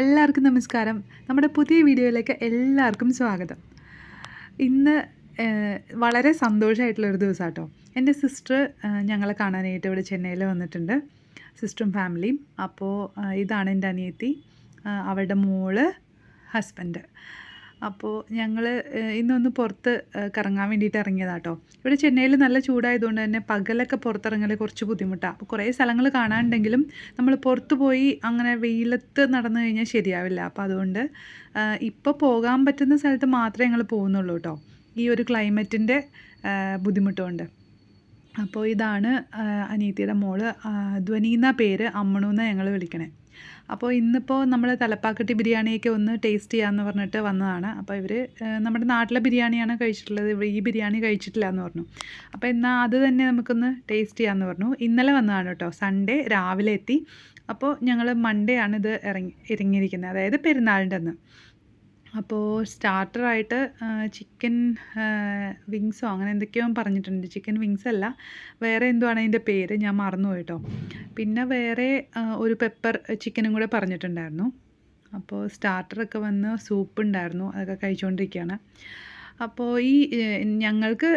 എല്ലാവർക്കും നമസ്കാരം. നമ്മുടെ പുതിയ വീഡിയോയിലേക്ക് എല്ലാവർക്കും സ്വാഗതം. ഇന്ന് വളരെ സന്തോഷമായിട്ടുള്ളൊരു ദിവസം കേട്ടോ എന്റെ സിസ്റ്റർ ഞങ്ങളെ കാണാനായിട്ട് ഇവിടെ ചെന്നൈയിൽ വന്നിട്ടുണ്ട്. സിസ്റ്ററും ഫാമിലിയും. അപ്പോൾ ഇതാണ് എന്റെ അനിയത്തി അവളുടെ മോൾ ഹസ്ബൻഡ്. അപ്പോൾ ഞങ്ങൾ ഇന്നൊന്ന് പുറത്ത് കറങ്ങാൻ വേണ്ടിയിട്ട് ഇറങ്ങിയതാണ് കേട്ടോ ഇവിടെ ചെന്നൈയിൽ നല്ല ചൂടായതുകൊണ്ട് തന്നെ പകലൊക്കെ പുറത്തിറങ്ങൽ കുറച്ച് ബുദ്ധിമുട്ടാണ് അപ്പോൾ കുറേ സ്ഥലങ്ങൾ കാണാനുണ്ടെങ്കിലും നമ്മൾ പുറത്ത് പോയി അങ്ങനെ വെയിലത്ത് നടന്നു കഴിഞ്ഞാൽ ശരിയാവില്ല. അപ്പോൾ അതുകൊണ്ട് ഇപ്പോൾ പോകാൻ പറ്റുന്ന സ്ഥലത്ത് മാത്രമേ ഞങ്ങൾ പോകുന്നുള്ളൂ കേട്ടോ ഈ ഒരു ക്ലൈമറ്റിന്റെ ബുദ്ധിമുട്ടുകൊണ്ട്. അപ്പോൾ ഇതാണ് അനീത്തിയുടെ മോൾ ധ്വനി എന്ന പേര്? അമ്മണു എന്നാണ് ഞങ്ങൾ വിളിക്കണേ. അപ്പോൾ ഇന്നിപ്പോൾ നമ്മൾ തലപ്പാക്കട്ടി ബിരിയാണിയൊക്കെ ഒന്ന് ടേസ്റ്റ് ചെയ്യാമെന്ന് പറഞ്ഞിട്ട് വന്നതാണ്. അപ്പോൾ ഇവർ നമ്മുടെ നാട്ടിലെ ബിരിയാണിയാണ് കഴിച്ചിട്ടുള്ളത്. ഈ ബിരിയാണി കഴിച്ചിട്ടില്ല എന്ന് പറഞ്ഞു. അപ്പോൾ എന്നാൽ അത് തന്നെ നമുക്കൊന്ന് ടേസ്റ്റ് ചെയ്യാമെന്ന് പറഞ്ഞു. ഇന്നലെ വന്നതാണ് കേട്ടോ. സൺഡേ രാവിലെ എത്തി. അപ്പോൾ ഞങ്ങൾ മൺഡേ ആണ് ഇത് ഇറങ്ങി ഇറങ്ങിയിരിക്കുന്നത്. അതായത് പെരുന്നാളിന്റെ അന്ന്. അപ്പോൾ സ്റ്റാർട്ടറായിട്ട് ചിക്കൻ വിങ്സോ അങ്ങനെ എന്തൊക്കെയോ പറഞ്ഞിട്ടുണ്ട്. ചിക്കൻ വിങ്സ് അല്ല വേറെ എന്തോ ആണ് അതിന്റെ പേര്? ഞാൻ മറന്നുപോയി കേട്ടോ പിന്നെ വേറെ ഒരു പെപ്പർ ചിക്കനും കൂടെ പറഞ്ഞിട്ടുണ്ടായിരുന്നു. അപ്പോൾ സ്റ്റാർട്ടറൊക്കെ വന്ന് സൂപ്പ് ഉണ്ടായിരുന്നു അതൊക്കെ കഴിച്ചുകൊണ്ടിരിക്കുകയാണ് അപ്പോൾ ഈ ഞങ്ങൾക്ക്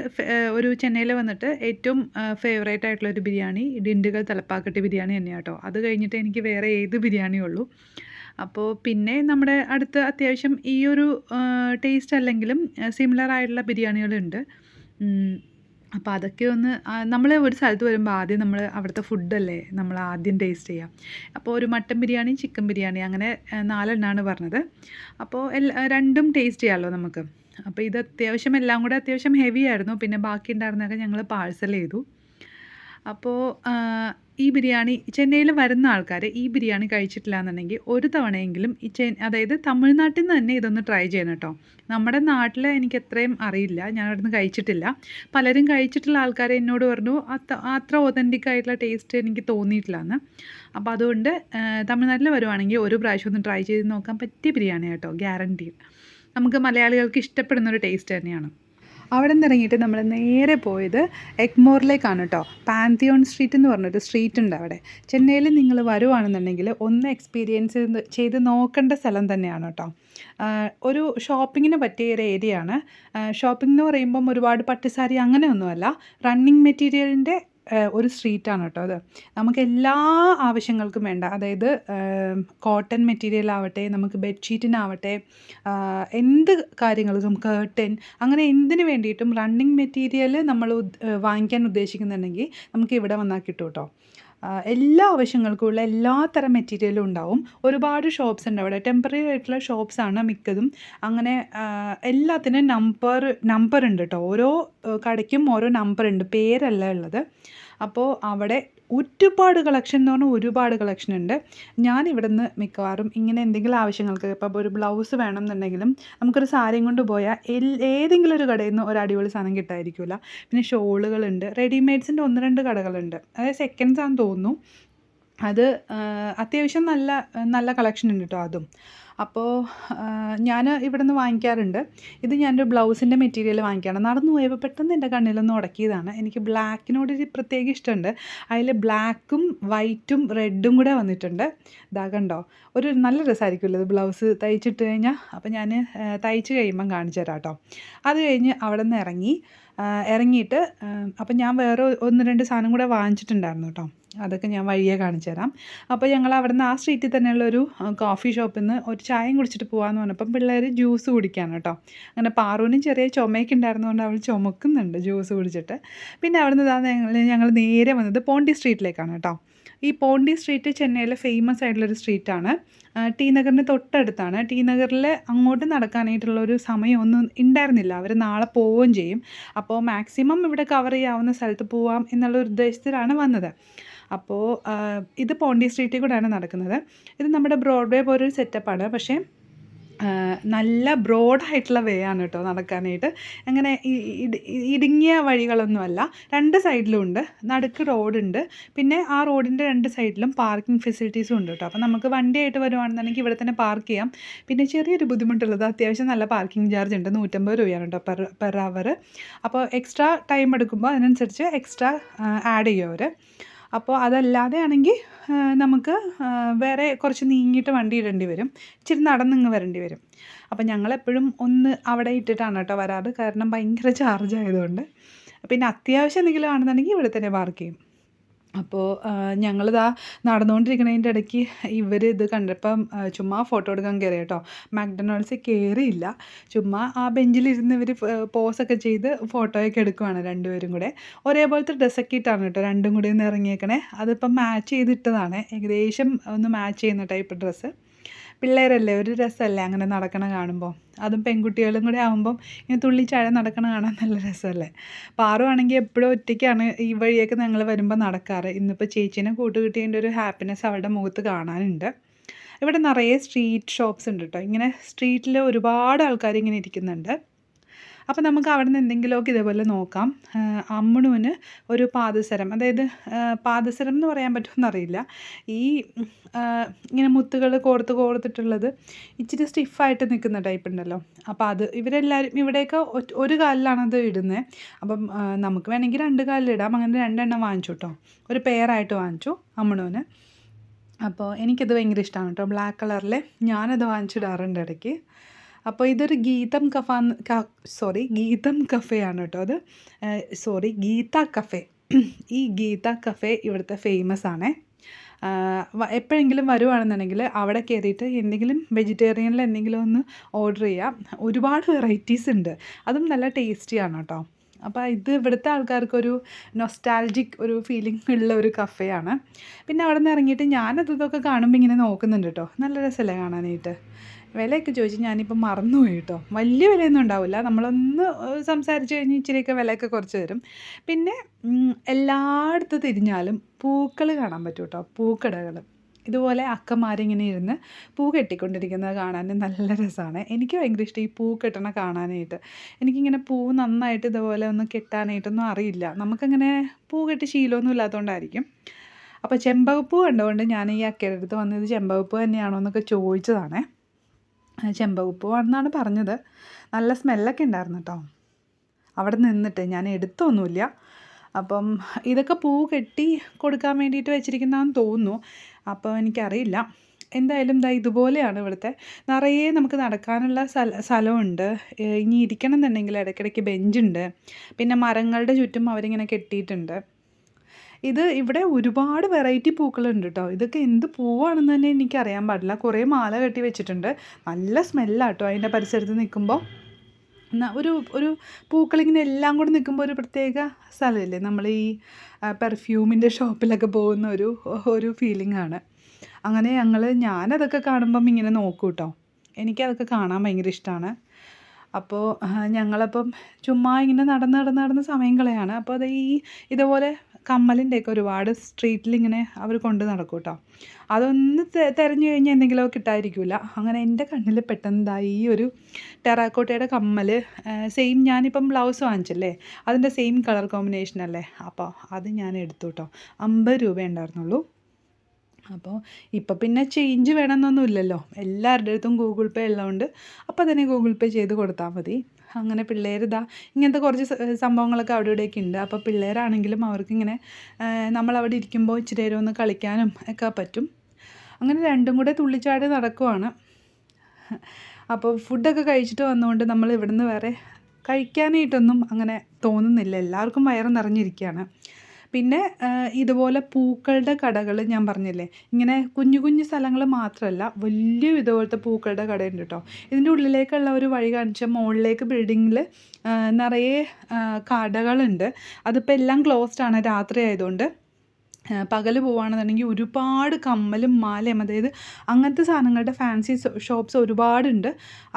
ഒരു ചെന്നൈയിൽ വന്നിട്ട് ഏറ്റവും ഫേവറേറ്റ് ആയിട്ടുള്ള ഒരു ബിരിയാണി ഡിണ്ടുകൾ തലപ്പാക്കട്ടി ബിരിയാണി തന്നെയാണ് കേട്ടോ അത് കഴിഞ്ഞിട്ട് എനിക്ക് വേറെ ഏത് ബിരിയാണി ഉള്ളൂ. അപ്പോൾ പിന്നെ നമ്മുടെ അടുത്ത് അത്യാവശ്യം ഈ ഒരു ടേസ്റ്റ് അല്ലെങ്കിലും സിമിലർ ആയിട്ടുള്ള ബിരിയാണികളുണ്ട്. അപ്പോൾ അതൊക്കെ ഒന്ന് നമ്മൾ ഒരു സ്ഥലത്ത് വരുമ്പോൾ ആദ്യം നമ്മൾ അവിടുത്തെ ഫുഡല്ലേ നമ്മൾ ആദ്യം ടേസ്റ്റ് ചെയ്യാം. അപ്പോൾ ഒരു മട്ടൻ ബിരിയാണി ചിക്കൻ ബിരിയാണി അങ്ങനെ നാലെണ്ണമാണ് പറഞ്ഞത്. അപ്പോൾ എല്ലാ രണ്ടും ടേസ്റ്റ് ചെയ്യാമല്ലോ നമുക്ക്. അപ്പോൾ ഇത് അത്യാവശ്യം എല്ലാം കൂടെ അത്യാവശ്യം ഹെവി ആയിരുന്നു. പിന്നെ ബാക്കി ഉണ്ടായിരുന്നൊക്കെ ഞങ്ങൾ പാഴ്സൽ ചെയ്തു. അപ്പോൾ ഈ ബിരിയാണി ചെന്നൈയിൽ വരുന്ന ആൾക്കാർ ഈ ബിരിയാണി കഴിച്ചിട്ടില്ല എന്നുണ്ടെങ്കിൽ ഒരു തവണയെങ്കിലും ഈ ചെ അതായത് തമിഴ്നാട്ടിൽ നിന്ന് തന്നെ ഇതൊന്ന് ട്രൈ ചെയ്യണം കേട്ടോ. നമ്മുടെ നാട്ടിൽ എനിക്ക് എത്രയും അറിയില്ല. ഞാൻ അവിടെ നിന്ന് കഴിച്ചിട്ടില്ല. പലരും കഴിച്ചിട്ടുള്ള ആൾക്കാരെ എന്നോട് പറഞ്ഞു അത്ര അത്ര ഒതന്റിക് ആയിട്ടുള്ള ടേസ്റ്റ് എനിക്ക് തോന്നിയിട്ടില്ല എന്ന് അപ്പോൾ അതുകൊണ്ട് തമിഴ്നാട്ടിൽ വരുവാണെങ്കിൽ ഒരു പ്രാവശ്യം ഒന്ന് ട്രൈ ചെയ്ത് നോക്കാൻ പറ്റിയ ബിരിയാണി കേട്ടോ ഗ്യാരണ്ടി നമുക്ക് മലയാളികൾക്ക് ഇഷ്ടപ്പെടുന്ന ഒരു ടേസ്റ്റ് തന്നെയാണ്. അവിടെ നിന്ന് ഇറങ്ങിയിട്ട് നമ്മൾ നേരെ പോയത് എഗ്മോറിലേക്കാണ് കേട്ടോ. പാന്തിയോൺ സ്ട്രീറ്റ് എന്ന് പറഞ്ഞൊരു സ്ട്രീറ്റ് ഉണ്ട് അവിടെ. ചെന്നൈയിൽ നിങ്ങൾ വരുവാണെന്നുണ്ടെങ്കിൽ ഒന്ന് എക്സ്പീരിയൻസ് ചെയ്ത് നോക്കേണ്ട സ്ഥലം തന്നെയാണ് കേട്ടോ. ഒരു ഷോപ്പിങ്ങിന് പറ്റിയ ഒരു ഏരിയയാണ് ഷോപ്പിംഗ് എന്ന് പറയുമ്പം ഒരുപാട് പട്ടുസാരി അങ്ങനെയൊന്നുമല്ല. റണ്ണിങ് മെറ്റീരിയലിന്റെ ഒരു സ്ട്രീറ്റാണ് കേട്ടോ അത്. നമുക്ക് എല്ലാ ആവശ്യങ്ങൾക്കും വേണ്ട. അതായത് കോട്ടൺ മെറ്റീരിയൽ ആവട്ടെ നമുക്ക് ബെഡ്ഷീറ്റിനാവട്ടെ എന്ത് കാര്യങ്ങൾക്കും കേർട്ടൻ അങ്ങനെ എന്തിനു വേണ്ടിയിട്ടും റണ്ണിങ് മെറ്റീരിയൽ നമ്മൾ വാങ്ങിക്കാൻ ഉദ്ദേശിക്കുന്നുണ്ടെങ്കിൽ നമുക്ക് ഇവിടെ വന്നാൽ കിട്ടും കേട്ടോ എല്ലാ ആവശ്യങ്ങൾക്കുമുള്ള എല്ലാ തരം മെറ്റീരിയലും ഉണ്ടാവും. ഒരുപാട് ഷോപ്സ് ഉണ്ട്. അവിടെ ടെമ്പററി ആയിട്ടുള്ള ഷോപ്സ് ആണ് മിക്കതും. അങ്ങനെ എല്ലാത്തിനും നമ്പർ നമ്പർ ഉണ്ട് കേട്ടോ ഓരോ കടയ്ക്കും ഓരോ നമ്പർ ഉണ്ട്. പേരല്ല ഉള്ളത്. അപ്പോൾ അവിടെ ഒരുപാട് കളക്ഷൻ എന്ന് പറഞ്ഞാൽ ഒരുപാട് കളക്ഷൻ ഉണ്ട്. ഞാൻ ഇവിടെ നിന്ന് മിക്കവാറും ഇങ്ങനെ എന്തെങ്കിലും ആവശ്യങ്ങൾക്ക് ഇപ്പോൾ ഒരു ബ്ലൗസ് വേണം എന്നുണ്ടെങ്കിലും നമുക്കൊരു സാരിയും കൊണ്ട് പോയാൽ ഏതെങ്കിലും ഒരു കടയിൽ നിന്ന് ഒരു അടിപൊളി സാധനം കിട്ടായിരിക്കില്ല പിന്നെ ഷോളുകളുണ്ട് റെഡിമെയ്ഡ്സിന്റെ ഒന്ന് രണ്ട് കടകളുണ്ട്. അതായത് സെക്കൻഡ്സ് ആണെന്ന് തോന്നുന്നു. അത് അത്യാവശ്യം നല്ല നല്ല കളക്ഷൻ ഉണ്ട് കേട്ടോ അതും. അപ്പോൾ ഞാൻ ഇവിടെ നിന്ന് വാങ്ങിക്കാറുണ്ട്. ഇത് ഞാനൊരു ബ്ലൗസിന്റെ മെറ്റീരിയൽ വാങ്ങിക്കാണ്. നടന്നു പോയപ്പോൾ പെട്ടെന്ന് എന്റെ കണ്ണിലൊന്ന് ഉടക്കിയതാണ്. എനിക്ക് ബ്ലാക്കിനോട് ഒരു പ്രത്യേക ഇഷ്ടമുണ്ട്. അതിൽ ബ്ലാക്കും വൈറ്റും റെഡും കൂടെ വന്നിട്ടുണ്ട്. ഇതാ കണ്ടോ? ഒരു നല്ല രസമായിരിക്കുമല്ലോ ഇത് ബ്ലൗസ് തയ്ച്ചിട്ട് കഴിഞ്ഞാൽ അപ്പോൾ ഞാൻ തയ്ച്ച് കഴിയുമ്പം കാണിച്ചു തരാം കേട്ടോ അത് കഴിഞ്ഞ് അവിടെ നിന്ന് ഇറങ്ങി ഇറങ്ങിയിട്ട് അപ്പം ഞാൻ വേറെ ഒന്ന് രണ്ട് സാധനം കൂടെ വാങ്ങിച്ചിട്ടുണ്ടായിരുന്നു കേട്ടോ. അതൊക്കെ ഞാൻ വഴിയെ കാണിച്ചു തരാം. അപ്പോൾ ഞങ്ങൾ അവിടെ നിന്ന് ആ സ്ട്രീറ്റിൽ തന്നെയുള്ളൊരു കോഫി ഷോപ്പിൽ നിന്ന് ഒരു ചായയും കുടിച്ചിട്ട് പോകാമെന്ന് പറഞ്ഞപ്പം പിള്ളേർ ജ്യൂസ് കുടിക്കാൻ കേട്ടോ. അങ്ങനെ പാറുവിനും ചെറിയ ചുമയൊക്കെ ഉണ്ടായിരുന്നതുകൊണ്ട് അവൾ ചുമക്കുന്നുണ്ട് ജ്യൂസ് കുടിച്ചിട്ട്. പിന്നെ അവിടെ നിന്ന് ഞങ്ങൾ ഞങ്ങൾ നേരെ വന്നത് പോണ്ടി സ്ട്രീറ്റിലേക്കാണ് കേട്ടോ. ഈ പോണ്ടി സ്ട്രീറ്റ് ചെന്നൈയിലെ ഫേമസ് ആയിട്ടുള്ളൊരു സ്ട്രീറ്റാണ് ടി നഗറിന് തൊട്ടടുത്താണ്. ടി നഗറിൽ അങ്ങോട്ട് നടക്കാനായിട്ടുള്ള ഒരു സമയമൊന്നും ഉണ്ടായിരുന്നില്ല. അവർ നാളെ പോവുകയും ചെയ്യും. അപ്പോൾ മാക്സിമം ഇവിടെ കവർ ചെയ്യാവുന്ന സ്ഥലത്ത് പോവാം എന്നുള്ള ഒരു ഉദ്ദേശത്തിലാണ് വന്നത്. അപ്പോൾ ഇത് പോണ്ടി സ്ട്രീറ്റിൽ കൂടെയാണ് നടക്കുന്നത്. ഇത് നമ്മുടെ ബ്രോഡ്വേ പോലൊരു സെറ്റപ്പാണ് പക്ഷേ നല്ല ബ്രോഡായിട്ടുള്ള വേ ആണ് കേട്ടോ നടക്കാനായിട്ട്. അങ്ങനെ ഇടുങ്ങിയ വഴികളൊന്നുമല്ല. രണ്ട് സൈഡിലും ഉണ്ട്. നടുക്ക് റോഡുണ്ട് പിന്നെ ആ റോഡിന്റെ രണ്ട് സൈഡിലും പാർക്കിംഗ് ഫെസിലിറ്റീസും ഉണ്ട് കേട്ടോ അപ്പോൾ നമുക്ക് വണ്ടിയായിട്ട് വരുവാണെന്നുണ്ടെങ്കിൽ ഇവിടെ തന്നെ പാർക്ക് ചെയ്യാം. പിന്നെ ചെറിയൊരു ബുദ്ധിമുട്ടുള്ളത് അത്യാവശ്യം നല്ല പാർക്കിംഗ് ചാർജ് ഉണ്ട്. നൂറ്റമ്പത് രൂപയാണ് കേട്ടോ പെർ പെർ അവർ അപ്പോൾ എക്സ്ട്രാ ടൈം എടുക്കുമ്പോൾ അതിനനുസരിച്ച് എക്സ്ട്രാ ആഡ് ചെയ്യും അവർ അപ്പോൾ അതല്ലാതെ ആണെങ്കിൽ നമുക്ക് വേറെ കുറച്ച് നീങ്ങിയിട്ട് വണ്ടി ഇടേണ്ടി വരും. ഇച്ചിരി നടന്നിങ്ങ് വരേണ്ടി വരും. അപ്പോൾ ഞങ്ങളെപ്പോഴും ഒന്ന് അവിടെ ഇട്ടിട്ടാണ് കേട്ടോ വരാറ്. കാരണം ഭയങ്കര ചാർജ് ആയതുകൊണ്ട്. പിന്നെ അത്യാവശ്യം എന്തെങ്കിലും ആണെന്നുണ്ടെങ്കിൽ ഇവിടെ തന്നെ പാർക്ക് ചെയ്യും. അപ്പോൾ ഞങ്ങളിതാ നടന്നുകൊണ്ടിരിക്കണതിന്റെ ഇടയ്ക്ക് ഇവർ ഇത് കണ്ടപ്പം ചുമ്മാ ഫോട്ടോ എടുക്കാൻ കയറി കേട്ടോ. മക്ഡൊണാൾഡ്സിൽ കയറിയില്ല ചുമ്മാ ആ ബെഞ്ചിലിരുന്ന് ഇവർ പോസൊക്കെ ചെയ്ത് ഫോട്ടോയൊക്കെ എടുക്കുവാണ് രണ്ടുപേരും കൂടെ. ഒരേപോലത്തെ ഡ്രസ്സൊക്കെ ഇട്ടാണ് കേട്ടോ രണ്ടും കൂടി ഒന്ന് ഇറങ്ങിയേക്കണേ. അതിപ്പം മാച്ച് ചെയ്തിട്ടതാണ്. ഏകദേശം ഒന്ന് മാച്ച് ചെയ്യുന്ന ടൈപ്പ് ഡ്രസ്സ് പിള്ളേരല്ലേ ഒരു രസമല്ലേ അങ്ങനെ നടക്കണ കാണുമ്പോൾ അതും പെൺകുട്ടികളും കൂടെ ആകുമ്പം ഇങ്ങനെ തുള്ളിച്ചാഴ നടക്കണ കാണാൻ നല്ല രസമല്ലേ? പാറുവാണെങ്കിൽ എപ്പോഴും ഒറ്റയ്ക്കാണ് ഈ വഴിയൊക്കെ ഞങ്ങൾ വരുമ്പോൾ നടക്കാറ്. ഇന്നിപ്പോൾ ചേച്ചീനെ കൂട്ടുകിട്ടിയതിന്റെ ഒരു ഹാപ്പിനെസ് അവളുടെ മുഖത്ത് കാണാനുണ്ട്. ഇവിടെ നിറയെ സ്ട്രീറ്റ് ഷോപ്സ് ഉണ്ട് കേട്ടോ ഇങ്ങനെ സ്ട്രീറ്റിൽ ഒരുപാട് ആൾക്കാർ ഇങ്ങനെ ഇരിക്കുന്നുണ്ട്. അപ്പോൾ നമുക്ക് അവിടെ നിന്ന് എന്തെങ്കിലുമൊക്കെ ഇതേപോലെ നോക്കാം. അമ്മണുവിന് ഒരു പാദസരം. അതായത് പാദസരം എന്ന് പറയാൻ പറ്റുമെന്ന് അറിയില്ല. ഈ ഇങ്ങനെ മുത്തുകൾ കോർത്ത് കോർത്തിട്ടുള്ളത് ഇച്ചിരി സ്റ്റിഫായിട്ട് നിൽക്കുന്ന ടൈപ്പ് ഉണ്ടല്ലോ. അപ്പോൾ അത് ഇവരെല്ലാവരും ഇവിടെയൊക്കെ ഒരു കാലിലാണ് അത് ഇടുന്നത് അപ്പം നമുക്ക് വേണമെങ്കിൽ രണ്ട് കാലിലിടാം അങ്ങനെ രണ്ടെണ്ണം വാങ്ങിച്ചു കേട്ടോ. ഒരു പെയറായിട്ട് വാങ്ങിച്ചു അമ്മണുവിന് അപ്പോൾ എനിക്കത് ഭയങ്കര ഇഷ്ടമാണ് കേട്ടോ. ബ്ലാക്ക് കളറിൽ ഞാനത് വാങ്ങിച്ചിടാറുണ്ട് ഇടയ്ക്ക്. അപ്പോൾ ഇതൊരു ഗീതം കഫ സോറി ഗീതം കഫേയാണ് കേട്ടോ അത്. Sorry Geetha cafe. ഈ ഗീത കഫേ ഇവിടുത്തെ ഫേമസ് ആണ്. എപ്പോഴെങ്കിലും വരുവാണെന്നുണ്ടെങ്കിൽ അവിടെ കയറിയിട്ട് എന്തെങ്കിലും വെജിറ്റേറിയനിൽ എന്തെങ്കിലും ഒന്ന് ഓർഡർ ചെയ്യാം. ഒരുപാട് വെറൈറ്റീസ് ഉണ്ട്. അതും നല്ല ടേസ്റ്റിയാണ് കേട്ടോ. അപ്പോൾ ഇത് ഇവിടുത്തെ ആൾക്കാർക്കൊരു നൊസ്റ്റാൾജിക് ഒരു ഫീലിംഗ് ഉള്ള ഒരു കഫേയാണ്. പിന്നെ അവിടെ നിന്ന് ഇറങ്ങിയിട്ട് ഞാനത് ഇതൊക്കെ കാണുമ്പോൾ ഇങ്ങനെ നോക്കുന്നുണ്ട് കേട്ടോ. നല്ല രസമല്ലേ കാണാനായിട്ട്. വിലയൊക്കെ ചോദിച്ച് ഞാനിപ്പോൾ മറന്നുപോയി കേട്ടോ. വലിയ വിലയൊന്നും ഉണ്ടാവില്ല. നമ്മളൊന്ന് സംസാരിച്ച് കഴിഞ്ഞ് ഇച്ചിരിയൊക്കെ വിലയൊക്കെ കുറച്ച് തരും. പിന്നെ എല്ലായിടത്ത് തിരിഞ്ഞാലും പൂക്കൾ കാണാൻ പറ്റും കേട്ടോ. പൂക്കടകൾ ഇതുപോലെ അക്കന്മാരിങ്ങനെ ഇരുന്ന് പൂ കെട്ടിക്കൊണ്ടിരിക്കുന്നത് കാണാൻ നല്ല രസമാണ്. എനിക്ക് ഭയങ്കര ഇഷ്ടം ഈ പൂ കെട്ടണ കാണാനായിട്ട്. എനിക്കിങ്ങനെ പൂ നന്നായിട്ട് ഇതുപോലെ ഒന്ന് കെട്ടാനായിട്ടൊന്നും അറിയില്ല. നമുക്കങ്ങനെ പൂ കെട്ടി ശീലമൊന്നും ഇല്ലാത്തതുകൊണ്ടായിരിക്കും അപ്പോൾ ചെമ്പകപ്പൂ കണ്ടുകൊണ്ട് ഞാൻ ഈ അക്കയുടെ അടുത്ത് വന്നത് ചെമ്പകപ്പൂ തന്നെയാണോ എന്നൊക്കെ ചോദിച്ചതാണേ. ആ, ചെമ്പകപ്പൂ ആണെന്നാണ് പറഞ്ഞത്. നല്ല സ്മെല്ലൊക്കെ ഉണ്ടായിരുന്നു കേട്ടോ അവിടെ നിന്നിട്ട് ഞാൻ എടുത്തൊന്നുമില്ല. അപ്പം ഇതൊക്കെ പൂ കെട്ടി കൊടുക്കാൻ വേണ്ടിയിട്ട് വെച്ചിരിക്കുന്നതെന്ന് തോന്നുന്നു. അപ്പോൾ എനിക്കറിയില്ല. എന്തായാലും ദാ ഇതുപോലെയാണ് ഇവിടുത്തെ. നിറയെ നമുക്ക് നടക്കാനുള്ള സ്ഥല സ്ഥലമുണ്ട്. ഇനി ഇരിക്കണം എന്നുണ്ടെങ്കിൽ ഇടയ്ക്കിടയ്ക്ക് ബെഞ്ചുണ്ട്. പിന്നെ മരങ്ങളുടെ ചുറ്റും അവരിങ്ങനെ കെട്ടിയിട്ടുണ്ട്. ഇത് ഇവിടെ ഒരുപാട് വെറൈറ്റി പൂക്കളുണ്ട് കേട്ടോ. ഇതൊക്കെ എന്ത് പൂവാണെന്ന് തന്നെ എനിക്കറിയാൻ പാടില്ല. കുറേ മാല കെട്ടി വെച്ചിട്ടുണ്ട്. നല്ല സ്മെല്ലാട്ടോ അതിന്റെ പരിസരത്ത് നിൽക്കുമ്പോൾ. ഒരു ഒരു പൂക്കളിങ്ങനെ എല്ലാം കൂടെ നിൽക്കുമ്പോൾ ഒരു പ്രത്യേക സ്ഥലമില്ലേ? നമ്മൾ ഈ പെർഫ്യൂമിന്റെ ഷോപ്പിലൊക്കെ പോകുന്ന ഒരു ഒരു ഫീലിംഗ് ആണ്. അങ്ങനെ ഞങ്ങൾ ഞാനതൊക്കെ കാണുമ്പം ഇങ്ങനെ നോക്കും കേട്ടോ. എനിക്കതൊക്കെ കാണാൻ ഭയങ്കര ഇഷ്ടമാണ് അപ്പോൾ ഞങ്ങളപ്പം ചുമ്മാ ഇങ്ങനെ നടന്ന് നടന്ന് നടന്ന് സമയം കളയാണ്. അപ്പോൾ അത് ഈ ഇതുപോലെ കമ്മലിന്റെയൊക്കെ ഒരുപാട് സ്ട്രീറ്റിൽ ഇങ്ങനെ അവർ കൊണ്ട് നടക്കും കേട്ടോ അതൊന്ന് തിരഞ്ഞു കഴിഞ്ഞാൽ എന്തെങ്കിലുമൊക്കെ കിട്ടായിരിക്കില്ല അങ്ങനെ എന്റെ കണ്ണിൽ പെട്ടെന്നായി ഈ ഒരു ടെറാക്കോട്ടയുടെ കമ്മൽ സെയിം ഞാനിപ്പം ബ്ലൗസ് വാങ്ങിച്ചല്ലേ? അതിന്റെ സെയിം കളർ കോമ്പിനേഷൻ അല്ലേ? അപ്പോൾ അത് ഞാൻ എടുത്തു കേട്ടോ അമ്പത് രൂപ ഉണ്ടായിരുന്നുള്ളൂ. അപ്പോൾ ഇപ്പോൾ പിന്നെ ചേഞ്ച് വേണമെന്നൊന്നുമില്ലല്ലോ. എല്ലാവരുടെ അടുത്തും ഗൂഗിൾ പേ ഉള്ളതുകൊണ്ട് അപ്പോൾ തന്നെ ഗൂഗിൾ പേ ചെയ്ത് കൊടുത്താൽ മതി. അങ്ങനെ പിള്ളേർ ഇതാ ഇങ്ങനത്തെ കുറച്ച് സംഭവങ്ങളൊക്കെ അവിടെ ഇവിടെയൊക്കെ ഉണ്ട്. അപ്പോൾ പിള്ളേരാണെങ്കിലും അവർക്കിങ്ങനെ നമ്മളവിടെ ഇരിക്കുമ്പോൾ ഇച്ചിരി നേരം ഒന്ന് കളിക്കാനും ഒക്കെ പറ്റും. അങ്ങനെ രണ്ടും കൂടെ തുള്ളിച്ചാടി നടക്കുവാണ്. അപ്പോൾ ഫുഡൊക്കെ കഴിച്ചിട്ട് വന്നുകൊണ്ട് നമ്മൾ ഇവിടുന്ന് വേറെ കഴിക്കാനായിട്ടൊന്നും അങ്ങനെ തോന്നുന്നില്ല. എല്ലാവർക്കും വയറ് നിറഞ്ഞിരിക്കുകയാണ്. പിന്നെ ഇതുപോലെ പൂക്കളുടെ കടകൾ ഞാൻ പറഞ്ഞില്ലേ? ഇങ്ങനെ കുഞ്ഞു കുഞ്ഞു സ്ഥലങ്ങൾ മാത്രമല്ല വലിയ ഇതുപോലത്തെ പൂക്കളുടെ കടയുണ്ട് കേട്ടോ ഇതിന്റെ ഉള്ളിലേക്കുള്ള ഒരു വഴി കാണിച്ച മുകളിലേക്ക് ബിൽഡിങ്ങിൽ നിറയെ കടകളുണ്ട്. അതിപ്പോൾ എല്ലാം ക്ലോസ്ഡ് ആണ് രാത്രി ആയതുകൊണ്ട്. പകൽ പോവുകയാണെന്നുണ്ടെങ്കിൽ ഒരുപാട് കമ്മലും മാലയും അതായത് അങ്ങനത്തെ സാധനങ്ങളുടെ ഫാൻസി ഷോപ്സ് ഒരുപാടുണ്ട്.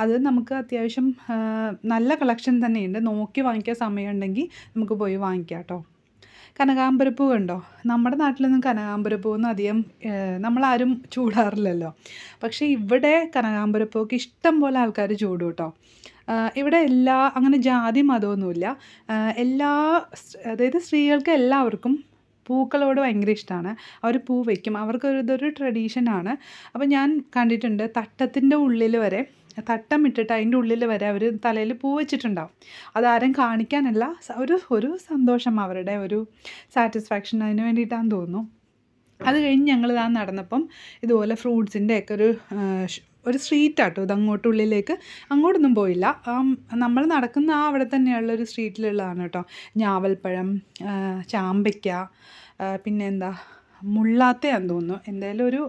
അത് നമുക്ക് അത്യാവശ്യം നല്ല കളക്ഷൻ തന്നെയുണ്ട്. നോക്കി വാങ്ങിക്കാൻ സമയമുണ്ടെങ്കിൽ നമുക്ക് പോയി വാങ്ങിക്കാം കേട്ടോ കനകാമ്പരപ്പൂ കണ്ടോ? നമ്മുടെ നാട്ടിലൊന്നും കനകാമ്പരപ്പൂവൊന്നും അധികം നമ്മളാരും ചൂടാറില്ലല്ലോ. പക്ഷേ ഇവിടെ കനകാമ്പരപ്പൂക്ക് ഇഷ്ടം പോലെ ആൾക്കാർ ചൂടും കേട്ടോ ഇവിടെ എല്ലാ അങ്ങനെ ജാതി മതമൊന്നുമില്ല. എല്ലാ അതായത് സ്ത്രീകൾക്ക് എല്ലാവർക്കും പൂക്കളോട് ഭയങ്കര ഇഷ്ടമാണ് അവർ പൂ വയ്ക്കും അവർക്കൊരു ഇതൊരു ട്രഡീഷനാണ്. അപ്പോൾ ഞാൻ കണ്ടിട്ടുണ്ട് തട്ടത്തിന്റെ ഉള്ളിൽ വരെ തട്ടം ഇട്ടിട്ട് അതിന്റെ ഉള്ളിൽ വരെ അവർ തലയിൽ പൂ വെച്ചിട്ടുണ്ടാവും. അതാരും കാണിക്കാനല്ല ഒരു ഒരു സന്തോഷം അവരുടെ ഒരു സാറ്റിസ്ഫാക്ഷൻ അതിന് വേണ്ടിയിട്ടാന്ന് തോന്നുന്നു. അത് കഴിഞ്ഞ് ഞങ്ങൾ ഇതാ നടന്നപ്പം ഇതുപോലെ ഫ്രൂട്ട്സിന്റെ ഒക്കെ ഒരു ഒരു സ്ട്രീറ്റ് ആട്ടോ ഇത് അങ്ങോട്ടുള്ളിലേക്ക്. അങ്ങോട്ടൊന്നും പോയില്ല. നമ്മൾ നടക്കുന്ന ആ അവിടെ തന്നെയുള്ള ഒരു സ്ട്രീറ്റിലുള്ളതാണ് കേട്ടോ. ഞാവൽപ്പഴം ചാമ്പയ്ക്ക പിന്നെന്താ മുള്ളാത്തയാന്ന് തോന്നുന്നു. എന്തായാലും ഒരു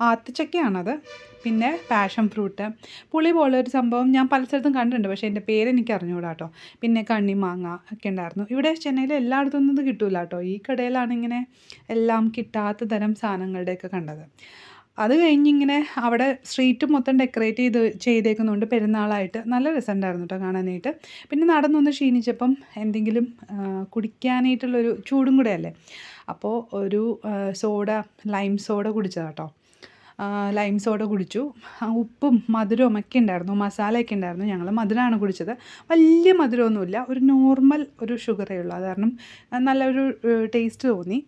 ആത്തച്ചക്കയാണത്. പിന്നെ പാഷൻ ഫ്രൂട്ട് പുളി പോലെ ഒരു സംഭവം ഞാൻ പല സ്ഥലത്തും കണ്ടിട്ടുണ്ട്. പക്ഷേ എന്റെ പേര് എനിക്ക് അറിഞ്ഞുകൂടാ കേട്ടോ പിന്നെ കണ്ണിമാങ്ങ ഒക്കെ ഉണ്ടായിരുന്നു. ഇവിടെ ചെന്നൈയിൽ എല്ലായിടത്തും ഇത് കിട്ടൂല കേട്ടോ ഈ കടയിലാണ് ഇങ്ങനെ എല്ലാം കിട്ടാത്ത തരം സാധനങ്ങളുടെയൊക്കെ കണ്ടത്. അത് കഴിഞ്ഞിങ്ങനെ അവിടെ സ്ട്രീറ്റ് മൊത്തം ഡെക്കറേറ്റ് ചെയ്ത് ചെയ്തേക്കുന്നുണ്ട് പെരുന്നാളായിട്ട് നല്ല രസമുണ്ടായിരുന്നു കേട്ടോ കാണാനായിട്ട്. പിന്നെ നടന്നൊന്ന് ക്ഷീണിച്ചപ്പം എന്തെങ്കിലും കുടിക്കാനായിട്ടുള്ളൊരു ചൂടും കൂടെ അല്ലേ? അപ്പോൾ ഒരു സോഡ ലൈം സോഡ കുടിച്ചതാ കേട്ടോ ആ, ലൈം സോഡ കുടിച്ചു. ഉപ്പും മധുരവും ഒക്കെ ഉണ്ടായിരുന്നു മസാലയൊക്കെ ഉണ്ടായിരുന്നു. ഞങ്ങൾ മധുരമാണ് കുടിച്ചത്. വലിയ മധുരമൊന്നുമില്ല ഒരു നോർമൽ ഒരു ഷുഗറേ ഉള്ളൂ. അത് കാരണം നല്ലൊരു ടേസ്റ്റ് തോന്നി.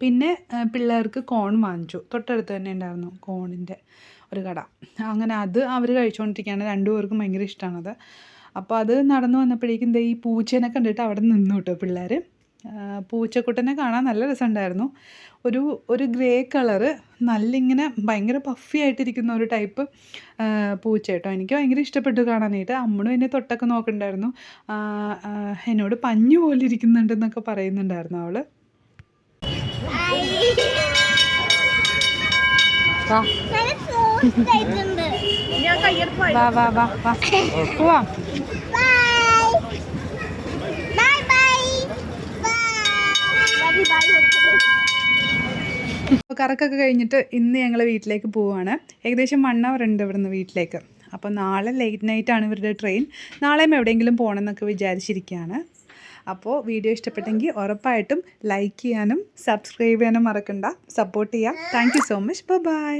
പിന്നെ പിള്ളേർക്ക് കോൺ വാങ്ങിച്ചു. തൊട്ടടുത്ത് തന്നെ ഉണ്ടായിരുന്നു കോണിന്റെ ഒരു കട. അങ്ങനെ അത് അവർ കഴിച്ചുകൊണ്ടിരിക്കുകയാണ് രണ്ടുപേർക്കും ഭയങ്കര ഇഷ്ടമാണത് അപ്പോൾ അത് നടന്നു വന്നപ്പോഴേക്കും ഈ പൂച്ചേനെ കണ്ടിട്ട് അവിടെ നിന്നു കേട്ടോ പിള്ളേർ പൂച്ചക്കുട്ടനെ കാണാൻ നല്ല രസമുണ്ടായിരുന്നു. ഒരു ഒരു ഗ്രേ കളറ് നല്ല ഇങ്ങനെ ഭയങ്കര പഫി ആയിട്ടിരിക്കുന്ന ഒരു ടൈപ്പ് പൂച്ച കേട്ടോ. എനിക്ക് ഭയങ്കര ഇഷ്ടപ്പെട്ടു കാണാനായിട്ട്. അമ്മണും എന്നെ തൊട്ടൊക്കെ നോക്കണ്ടായിരുന്നു. എന്നോട് പഞ്ഞു പോലെ ഇരിക്കുന്നുണ്ടെന്നൊക്കെ പറയുന്നുണ്ടായിരുന്നു അവൾ. വാ. വാ വാ വാ വാ. പോവാം. കറക്കൊക്കെ കഴിഞ്ഞിട്ട് ഇന്ന് ഞങ്ങൾ വീട്ടിലേക്ക് പോവുകയാണ് ഏകദേശം വൺ അവർ ഉണ്ട് ഇവിടുന്ന് വീട്ടിലേക്ക്. അപ്പോൾ നാളെ ലേറ്റ് നൈറ്റ് ആണ് ഇവരുടെ ട്രെയിൻ നാളെയും എവിടെയെങ്കിലും പോകണമെന്നൊക്കെ വിചാരിച്ചിരിക്കുകയാണ് അപ്പോൾ വീഡിയോ ഇഷ്ടപ്പെട്ടെങ്കിൽ ഉറപ്പായിട്ടും ലൈക്ക് ചെയ്യാനും സബ്സ്ക്രൈബ് ചെയ്യാനും മറക്കണ്ട. സപ്പോർട്ട് ചെയ്യാം. Thank so much bye